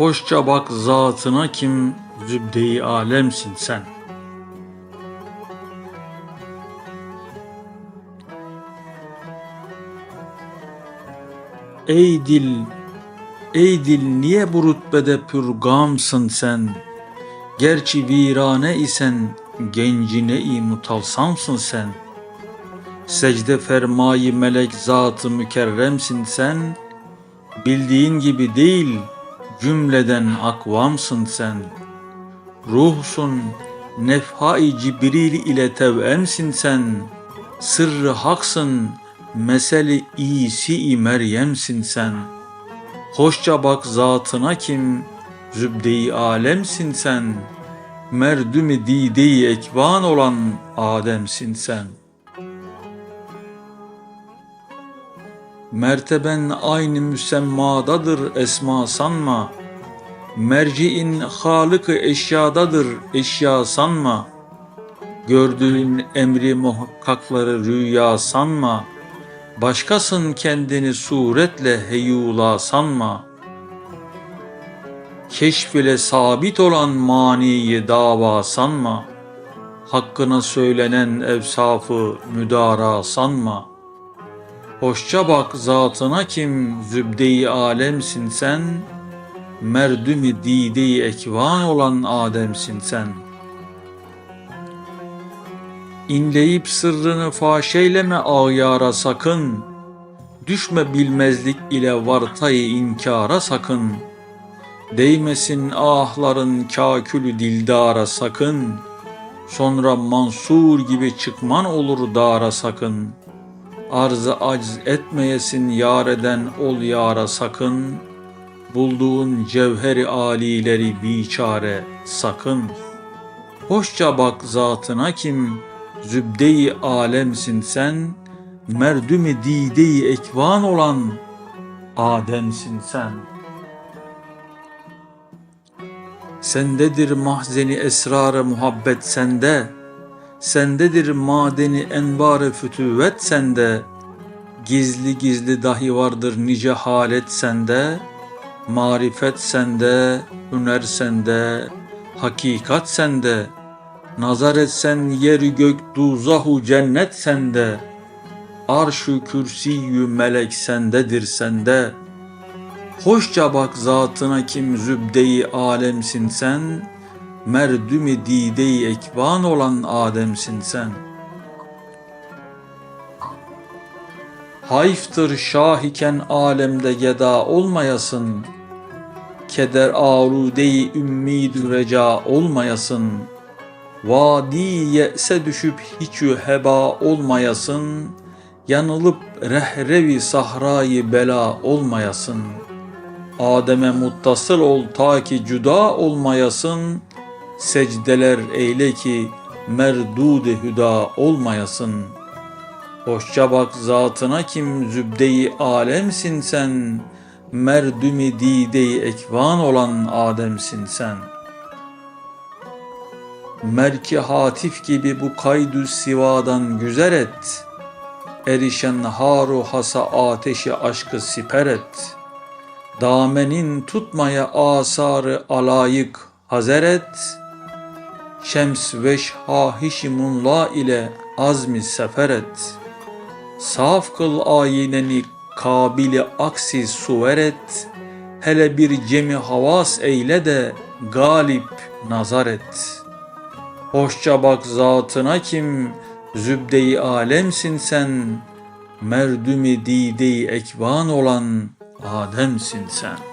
Hoşça bak zatına kim zübde-i alemsin sen. Ey dil, ey dil niye bu rütbede pürgamsın sen? Gerçi virane isen gencine-i mutalsamsın sen. Secde fermayı melek zatı mükerremsin sen. Bildiğin gibi değil, cümleden akvamsın sen. Ruhsun, nefha-i Cibril ile tevemsin sen. Sırrı haksın, meseli iyisi-i Meryem'sin sen. Hoşça bak zatına kim, zübde-i alemsin sen. Merdüm-i dide-i ekvan olan Adem'sin sen. Merteben aynı müsemmadadır esma sanma. Merciin halık eşyadadır eşya sanma. Gördüğün emri muhakkakları rüya sanma. Başkasın kendini suretle heyula sanma. Keşf ile sabit olan maniyi dava sanma. Hakkına söylenen evsafı müdara sanma. Hoşça bak zatına kim zübde-i alemsin sen, merdüm-i dide-i ekvan olan Adem'sin sen. İnleyip sırrını faş eyleme ağyara sakın, düşme bilmezlik ile vartayı inkara sakın. Değmesin ahların kakülü dildara sakın, sonra mansur gibi çıkman olur dara sakın.'' Arzı acz etmeyesin yar eden ol yara sakın. Bulduğun cevheri alileri biçare sakın. Hoşça bak zatına kim, zübde-i alemsin sen, merdüm-i dide-i ekvan olan Adem'sin sen. Sendedir mahzeni esrarı muhabbet sende, Sendedir madeni enbar fütüvet sende, Gizli gizli dahi vardır nice halet sende, Marifet sende, hüner sende, hakikat sende, Nazar etsen yeri gök duzahu cennet sende, Arş-ı kürsiyü melek sendedir sende, Hoşça bak zatına kim zübde-i alemsin sen, merdüm-i dide-i ekvan olan Adem'sin sen. Hayftır şah iken alemde geda olmayasın, keder arude-i ümmid reca olmayasın, vadi ye'se düşüp hiçü heba olmayasın, yanılıp rehrevi sahrayı bela olmayasın. Adem'e muttasıl ol ta ki cüda olmayasın, secdeler eyle ki merdud hüda olmayasın. Hoşça bak zatına kim zübde-i alemsin sen, merdüm-i dide-i ekvan olan Adem'sin sen. Merki hatif gibi bu kaydü sivadan güzel et, erişen haru hasa ateşi aşkı siper et. Damenin tutmaya asarı alayık hazer et.'' Şems veş hahişimunla ile azmi sefer et. Saf kıl ayineni kabili aksi suver et. Hele bir cemi havas eyle de galip nazar et. Hoşça bak zatına kim, zübde-i alemsin sen, merdüm-i dide-i ekvan olan Adem'sin sen.''